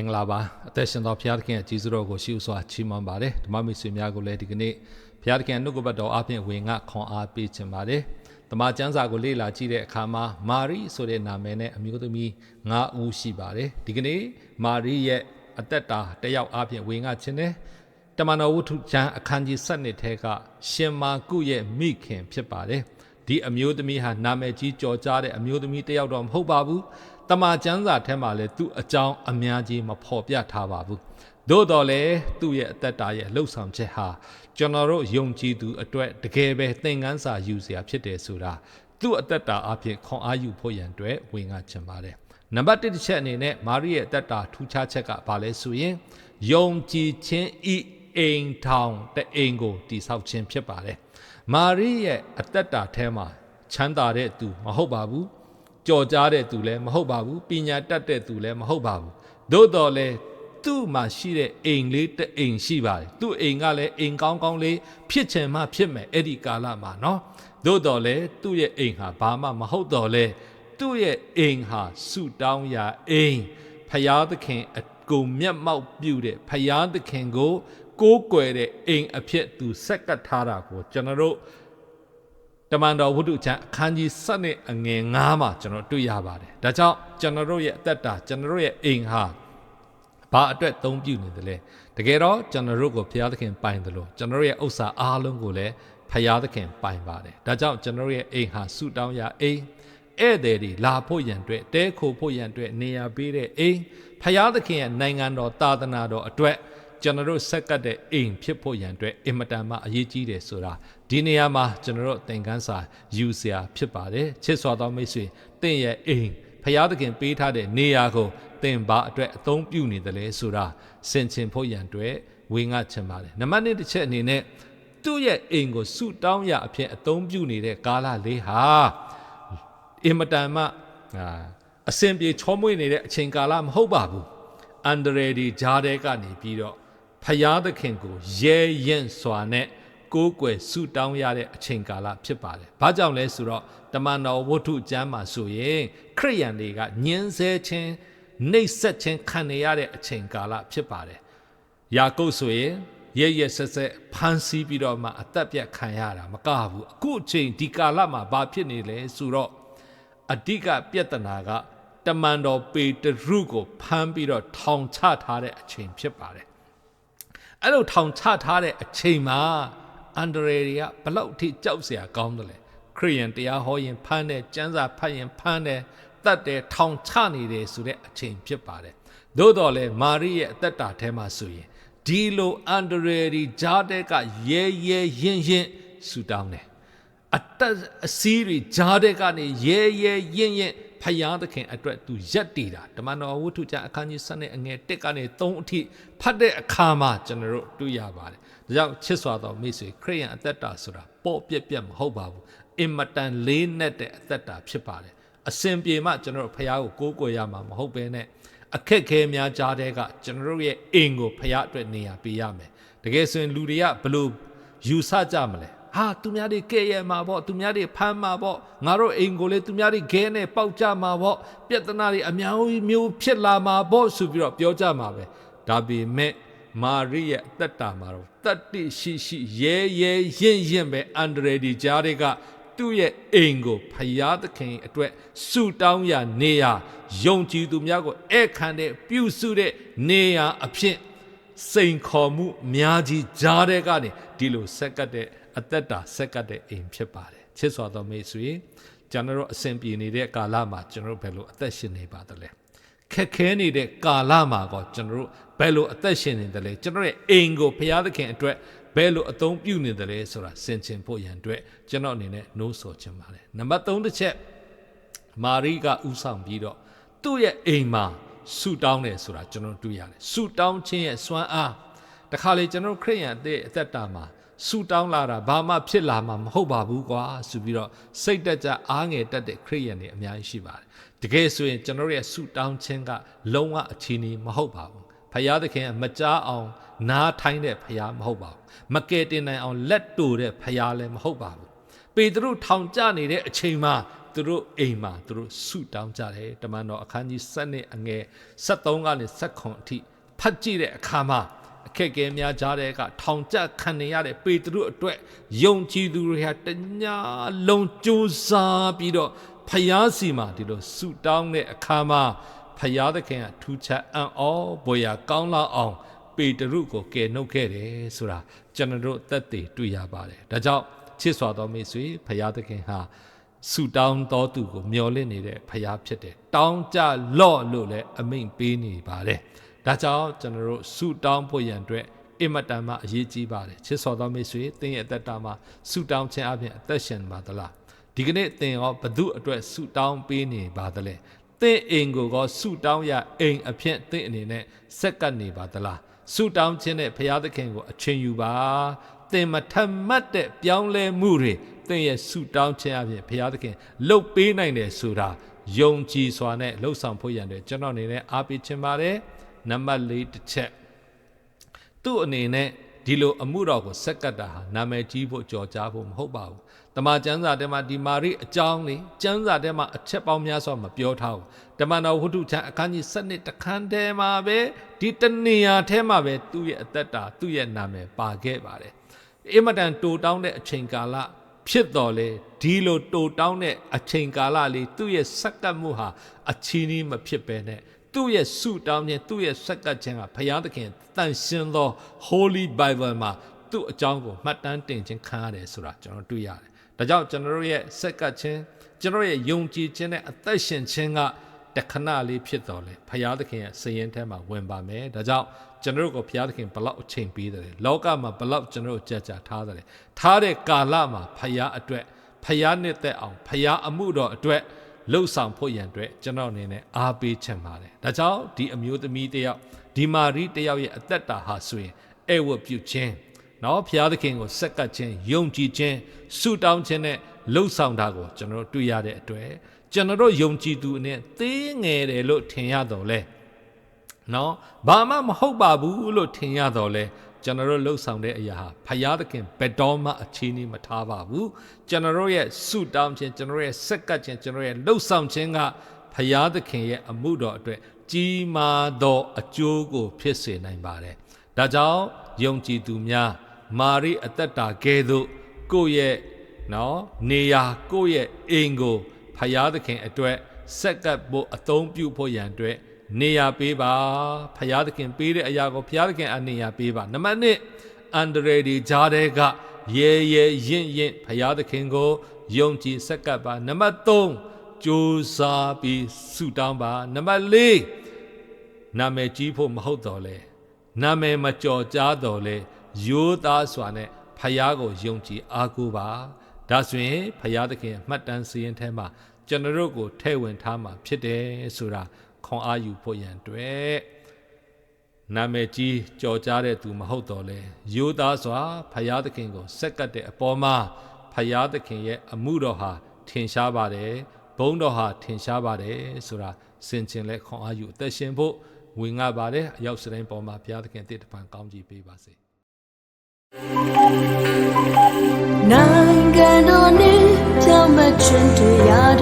င်္ဂလာပါအသက်ရှင်သောဘုရားသခင်ရဲ့ကြီးစွာတော်ကိုရှိဥစွာချီးမွမ်းပါတယ်ဓမ္မမိတ်ဆွေများကိုလည်းဒီကနေ့ဘုရားသခင်နှုတ်ကပတ်တော်အပြင်ဝင်ငါခွန်အားပေးခြင်းပါတယ်တမန်ကျမ်းစာကိုလေ့လာကြည့်တဲ့အခါမှာမာရိဆိုတဲ့နာမည်နဲ့အမျိုးသမီး၅ဦးရှိပါတယ်ဒီကနေ့မာရိရဲ့အသက်တာတစ်ယောက်အပြင်ဝင်ငါခြင်းနဲ့တမန်တော်ဝတ္ထုကျမ်းအခန်းကြီး7နှစ်ထဲကရှင်မာကုရဲ့မိခင်ဖြစ်ပါတယ်ဒီအမျိုးသမီးဟာနာမည်ကြီးကြော်ကြားတဲ့အမျိုးသမီးတစ်ယောက်တော့မဟုတ်ပါဘူး တမန်ကျမ်းစာထဲမှာလည်းသူ့အကြောင်းအများကြီးမဖော်ပြထားပါဘူးသို့တော်လည်းသူ့ရဲ့အသက်တာရဲ့လှုပ်ဆောင်ချက်ဟာကျွန်တော်တို့ယုံကြည်သူအတွက်တကယ်ပဲသင်ခန်းစာယူစရာဖြစ်တယ်ဆိုတာသူ့အသက်တာအဖြစ်ခွန်အားယူဖို့ရန်အတွက်ဝင်ငါချင်ပါတယ်နံပါတ်1တစ်ချက်အနေနဲ့မာရိရဲ့အသက်တာထူးခြားချက်ကဘာလဲဆိုရင်ယုံကြည်ခြင်းဤအိမ်ထောင်တဲ့အိမ်ကိုတည်ဆောက်ခြင်းဖြစ်ပါတယ်မာရိရဲ့အသက်တာထဲမှာချမ်းသာတဲ့သူမဟုတ်ပါဘူး ကြော်ကြားတဲ့သူလည်းမဟုတ်ပါဘူးပညာတတ်တဲ့သူလည်းမဟုတ်ပါဘူးသို့တော်လည်းသူ့မှာရှိတဲ့အိမ်လေးတစ်အိမ်ရှိပါတယ်သူ့အိမ်ကလည်းအိမ်ကောင်းကောင်းလေးဖြစ်ချင်မှဖြစ်မယ်အဲ့ဒီကာလမှာเนาะသို့တော်လည်းသူ့ရဲ့အိမ်ဟာဘာမှမဟုတ်တော့လဲသူ့ရဲ့အိမ်ဟာဆုတောင်းရာအိမ်ဖယားသခင်အကုန်မျက်မှောက်ပြုတဲ့ဖယားသခင်ကိုကိုးကွယ်တဲ့အိမ်အဖြစ်သူဆက်ကပ်ထားတာကိုကျွန်တော်တို့ တမန်တော်ဝုဒ္ဓချမ်းအခန်းကြီး7နဲ့အငယ်9မှာကျွန်တော်တွေ့ရပါတယ်။ဒါကြောင့်ကျွန်တော်တို့ရဲ့အသက်တာကျွန်တော်တို့ရဲ့အိမ်ဟာဘာအတွက်သုံးပြုနေတယ်လဲ။တကယ်တော့ကျွန်တော်တို့ကိုဘုရားသခင်ပိုင်တယ်လို့ကျွန်တော်တို့ရဲ့ဥစ္စာအားလုံးကိုလည်းဘုရားသခင်ပိုင်ပါတယ်။ဒါကြောင့်ကျွန်တော်တို့ရဲ့အိမ်ဟာဆုတောင်းရအိမ်ဧည့်သည်တွေလာဖို့ရန်အတွက်တဲခိုဖို့ရန်အတွက်နေရာပေးတဲ့အိမ်ဖယားသခင်ရဲ့နိုင်ငံတော်သာသနာတော်အတွက် ကျွန်တော်တို့ဆက်ကပ်တဲ့အိမ်ဖြစ်ဖို့ရန်အတွက်အင်မတန်မှအရေးကြီးတယ်ဆိုတာဒီနေရာမှာကျွန်တော်တို့သင်ခန်းစာယူစရာဖြစ်ပါတယ်ချစ်စွာသောမိတ်ဆွေတင့်ရဲ့အိမ်ဖယားသခင်ပေးထားတဲ့နေရာကိုသင်ပါအတွက်အသုံးပြုနေတယ်လေဆိုတာဆင်ခြင်ဖို့ရန်အတွက်ဝေငှချင်ပါတယ်နံပါတ်1တစ်ချက်အနေနဲ့သူ့ရဲ့အိမ်ကိုဆုတောင်းရအဖြစ်အသုံးပြုနေတဲ့ကာလလေးဟာအင်မတန်မှအာအစဉ်ပြေချောမွေ့နေတဲ့အချိန်ကာလမဟုတ်ပါဘူးအန်ဒရယ်ဒီဂျားတဲ့ကနေပြီးတော့ ဖယားသခင်ကိုရဲရင်စွာနဲ့ကိုးကွယ်ဆုတောင်းရတဲ့အချိန်ကာလဖြစ်ပါတယ်။ဘာကြောင့်လဲဆိုတော့တမန်တော်ဝတ္ထုကျမ်းမှာဆိုရင်ခရိယန်တွေကညှင်းဆဲခြင်းနှိပ်စက်ခြင်းခံနေရတဲ့အချိန်ကာလဖြစ်ပါတယ်။ယာကုပ်ဆိုရင်ရဲရဲဆက်ဆက်ဖမ်းဆီးပြီးတော့မှအသက်ပြတ်ခံရတာမကဘူး။အခုအချိန်ဒီကာလမှာဘာဖြစ်နေလဲဆိုတော့အဓိကပြဿနာကတမန်တော်ပေတရုကိုဖမ်းပြီးတော့ထောင်ချထားတဲ့အချိန်ဖြစ်ပါတယ် အဲ့လိုထောင်ချထားတဲ့အချိန်မှာအန်ဒရေတွေကဘလောက်ထိကြောက်စရာကောင်းတယ်လဲခရိယန်တရားဟောရင်ဖမ်းတယ်ကျမ်းစာဖတ်ရင်ဖမ်းတယ်တတ်တယ်ထောင်ချနေတယ်ဆိုတဲ့အချိန်ဖြစ်ပါတယ်သို့တော်လည်းမာရိရဲ့အသက်တာထဲမှာဆိုရင်ဒီလိုအန်ဒရေဒီဂျာတဲ့ကရဲရဲရင်ရင်ဆူတောင်းတယ်အသက်အစည်းတွေဂျာတဲ့ကနေရဲရဲရင်ရင် ဖယားသခင်အတွက်သူရက်တည်တာဓမ္မတော်ဝတ္ထုကျမ်းအခန်းကြီး7နဲ့အငယ်1ကနေ3အထိဖတ်တဲ့အခါမှာကျွန်တော်တို့တွေ့ရပါတယ်။ဒါကြောင့်ချစ်စွာသောမိတ်ဆွေခရိယန်အသက်တာဆိုတာပေါ့ပြက်ပြက်မဟုတ်ပါဘူး။အင်မတန်လေးနဲ့တဲ့အသက်တာဖြစ်ပါတယ်။အစဉ်ပြေမှကျွန်တော်တို့ဖယားကိုကိုးကွယ်ရမှာမဟုတ်ဘဲနဲ့အခက်ခဲများကြားတဲ့ကကျွန်တော်တို့ရဲ့အိမ်ကိုဖယားအတွက်နေရာပေးရမယ်။တကယ်ဆိုရင်လူတွေကဘလို့ယူဆကြမလဲ။ ဟာသူများတွေကဲ့ရဲ့မှာပေါ့သူများတွေဖမ်းမှာပေါ့ငါတို့အိမ်ကိုလေသူများတွေခဲနဲ့ပေါက်ကြမှာပေါ့ပြဿနာတွေအများကြီးမျိုးဖြစ်လာမှာပေါ့ဆိုပြီးတော့ပြောကြမှာပဲဒါပေမဲ့မာရိရဲ့အသက်တာမှာတော့တတ္တိရှိရှိရဲရဲရင့်ရင့်ပဲအန်ဒရဒီကြားတွေကသူ့ရဲ့အိမ်ကိုဖယားသခင်အတွက်ဆုတောင်းရနေရယုံကြည်သူများကိုဧခံတဲ့ပြုစုတဲ့နေရအဖြစ်စိန်ခေါ်မှုအများကြီးကြားတဲ့ကနေဒီလိုဆက်ကပ်တဲ့ အသက်တာဆက်ကပ်တဲ့အိမ်ဖြစ်ပါတယ်ချစ်စွာသောမိတ်ဆွေကျွန်တော်တို့အစဉ်ပြေနေတဲ့ကာလမှာကျွန်တော်တို့ဘယ်လိုအသက်ရှင်နေပါသလဲခက်ခဲနေတဲ့ကာလမှာကောကျွန်တော်တို့ဘယ်လိုအသက်ရှင်နေတယ်လဲကျွန်တော်ရဲ့အိမ်ကိုဘုရားသခင်အတွက်ဘယ်လိုအသုံးပြုနေတယ်လဲဆိုတာဆင်ခြင်ဖို့ရန်အတွက်ကျွန်တော်အနေနဲ့နှိုးဆော်ချင်ပါတယ်နံပါတ်3တစ်ချက်မာရိကဥဆောင်ပြီးတော့သူ့ရဲ့အိမ်မှာဆူတောင်းတယ်ဆိုတာကျွန်တော်တွေ့ရတယ်ဆူတောင်းခြင်းရဲ့စွမ်းအား တခါလေကျွန်တော်ခရိယန်အသက်အသက်တာမှာဆူတောင်းလာတာဘာမှဖြစ်လာမှာမဟုတ်ပါဘူးကွာဆိုပြီးတော့စိတ်တက်ကြအားငယ်တက်တဲ့ခရိယန်တွေအများကြီးရှိပါတယ်တကယ်ဆိုရင်ကျွန်တော်ရဲ့ဆူတောင်းခြင်းကလုံးဝအခြေအနေမဟုတ်ပါဘူးဖယားသခင်ကမကြားအောင်နားထိုင်းတဲ့ဖယားမဟုတ်ပါဘူးမကယ်တင်နိုင်အောင်လက်တူတဲ့ဖယားလည်းမဟုတ်ပါဘူးပေတရုထောင်ကျနေတဲ့အချိန်မှာသူတို့အိမ်မှာသူတို့ဆုတောင်းကြတယ်တမန်တော်အခန်းကြီး7နှစ်အငယ်73ကနေ79အထိဖတ်ကြည့်တဲ့အခါမှာ အခက်အခဲများကြားတဲ့အခါထောင်ကျခံနေရတဲ့ပေတရုအတွက်ယုံကြည်သူတွေဟာတညာလုံးကြိုးစားပြီးတော့ဖျားစီမှာဒီလိုဆုတောင်းတဲ့အခါမှာဖျားသခင်ကထူးခြားအံ့ဩဘွေရာကောင်းလာအောင် ပေတရုကိုကယ်နှုတ်ခဲ့တယ်ဆိုတာကျွန်တော်တို့အသက်တွေတွေ့ရပါတယ်ဒါကြောင့်ချစ်စွာသောမိတ်ဆွေဖျားသခင်ဟာဆူတောင်းတော်သူကိုမျော်လင့်နေတဲ့ဖျားဖြစ်တယ်တောင်းကြလော့လို့လည်းအမိန့်ပေးနေပါတယ် ဒါကြောင့်ကျွန်တော်တို့ဆူတောင်းဖို့ရန်အတွက်အင်မတန်မှအရေးကြီးပါတယ်ချစ်စွာသောမိတ်ဆွေသင်ရဲ့အသက်တာမှာဆူတောင်းခြင်းအပြင်အသက်ရှင်ပါသလားဒီကနေ့သင်ရောဘသူအတွက်ဆူတောင်းပေးနေပါသလဲသင်အိမ်ကိုကောဆူတောင်းရအိမ်အဖြစ်သင်အနေနဲ့ဆက်ကပ်နေပါသလားဆူတောင်းခြင်းနဲ့ဘုရားသခင်ကိုအချင်းယူပါသင်မထမတ်တဲ့ပြောင်းလဲမှုတွေသင်ရဲ့ဆူတောင်းခြင်းအပြင်ဘုရားသခင်လှုပ်ပေးနိုင်တယ်ဆိုတာယုံကြည်စွာနဲ့လှုပ်ဆောင်ဖို့ရန်တယ်ကျွန်တော်အနေနဲ့အားပေးခြင်းပါတယ် နံပါတ်၄တစ်ချက်သူ့အနေနဲ့ဒီလိုအမှုတော်ကိုဆက်ကပ်တာဟာနာမည်ကြီးဖို့ကြော်ကြားဖို့မဟုတ်ပါဘူးတမန်ကျမ်းစာထဲမှာဒီမာရိအကြောင်းလေးကျမ်းစာထဲမှာအချက်ပေါင်းများစွာမပြောထားဘူးတမန်တော်ဝတ္ထုချမ်းအခန်းကြီး7တခန်းထဲမှာပဲဒီတနေရာထဲမှာပဲသူ့ရဲ့အသက်တာသူ့ရဲ့နာမည်ပါခဲ့ပါတယ်အင်မတန်တိုတောင်းတဲ့အချိန်ကာလဖြစ်တော်လေဒီလိုတိုတောင်းတဲ့အချိန်ကာလလေးသူ့ရဲ့စက္ကပ်မှုဟာအချီးနှီးမဖြစ်ပဲနဲ့ သူ့ရဲ့ဆုတောင်းခြင်းသူ့ရဲ့စက္ကပ်ခြင်းကဘုရားသခင်တန်ရှင်းသော Holy Bible မှာသူ့အကြောင်းကိုမှတ်တမ်းတင်ခြင်းခံရတယ်ဆိုတာကျွန်တော်တွေ့ရတယ်။ဒါကြောင့်ကျွန်တော်တို့ရဲ့စက္ကပ်ခြင်းကျွန်တော်ရဲ့ယုံကြည်ခြင်းနဲ့အသက်ရှင်ခြင်းကတခဏလေးဖြစ်တော်လေဘုရားသခင်ရဲ့စည်ရင်ထဲမှာဝင်ပါမယ်။ဒါကြောင့်ကျွန်တော်တို့ကိုဘုရားသခင်ဘလောက်အချိန်ပေးတယ်လောကမှာဘလောက်ကျွန်တော်တို့ကြာကြာထားတယ်ထားတဲ့ကာလမှာဘုရားအတွက်ဘုရားနှစ်သက်အောင်ဘုရားအမှုတော်အတွက် လှုပ်ဆောင်ဖို့ရန်အတွက်ကျွန်တော်အနေနဲ့အားပေးချင်ပါတယ်။ဒါကြောင့်ဒီအမျိုးသမီးတယောက်ဒီမာရီတယောက်ရဲ့အသက်တာဟာဆိုရင်ဧဝတ်ပြုခြင်းနော်ဘုရားသခင်ကိုစက္ကပ်ခြင်းယုံကြည်ခြင်းဆုတောင်းခြင်းနဲ့လှုပ်ဆောင်တာကိုကျွန်တော်တို့တွေ့ရတဲ့အတွက်ကျွန်တော်တို့ယုံကြည်သူအနေနဲ့သေးငယ်တယ်လို့ထင်ရတော့လဲနော်ဘာမှမဟုတ်ပါဘူးလို့ထင်ရတော့လဲ ကျွန်တော်တို့လှုပ်ဆောင်တဲ့အရာဟာဖယားသခင်ဘယ်တော့မှအချင်းကြီးမထားပါဘူးကျွန်တော်တို့ရဲ့ဆုတောင်းခြင်းကျွန်တော်တို့ရဲ့စက္ကပ်ခြင်းကျွန်တော်တို့ရဲ့လှုပ်ဆောင်ခြင်းကဖယားသခင်ရဲ့အမှုတော်အတွက်ကြီးမားသောအကျိုးကို ဖြစ်စေနိုင်ပါတယ်ဒါကြောင့်ယုံကြည်သူများမာရိအသက်တာကဲ့သို့ကိုယ့်ရဲ့နော်နေရာကိုယ့်ရဲ့အိမ်ကိုဖယားသခင်အတွက်ဆက်ကပ်ဖို့အသုံးပြုဖို့ရန်အတွက် နေရာပေးပါဖယားသခင်ပေးတဲ့အရာကိုဖယားသခင်အနေရာပေးပါနံပါတ်1အန်ဒရဒီဂျာတဲ့ကရဲရဲရင့်ရင့်ဖယားသခင်ကိုယုံကြည်ဆက်ကပ်ပါနံပါတ်3ကြိုးစားပြီးဆုတောင်းပါနံပါတ်4နာမည်ကြီးဖို့မဟုတ်တော့လေနာမည်မကြော်ကြားတော့လေရိုးသားစွာနဲ့ဖယားကိုယုံကြည်အားကိုးပါဒါဆိုရင်ဖယားသခင်မှတ်တမ်းစည်းရင်ထဲမှာကျွန်တော်တို့ကိုထဲ့ဝင်ထားမှာဖြစ်တယ်ဆိုတာ ခွန်အားယူဖို့ရန်အတွက်နာမည်ကြီးကြော်ကြားတဲ့သူမဟုတ်တော့လဲယူသားစွာဖရာသခင်ကိုဆက်ကပ်တဲ့အပေါ်မှာဖရာသခင်ရဲ့အမှုတော်ဟာထင်ရှားပါတယ်ဘုန်းတော်ဟာထင်ရှားပါတယ်ဆိုတာစင်ချင်လက်ခွန်အားယူအသက်ရှင်ဖို့ဝင်ငါပါတယ်အရောက်စတိုင်းပေါ်မှာဘုရားသခင်တည်တပံကောင်းကြီးပေးပါစေနိုင်ငံတော်နဲ့ပြောင်းမချွန်းတရား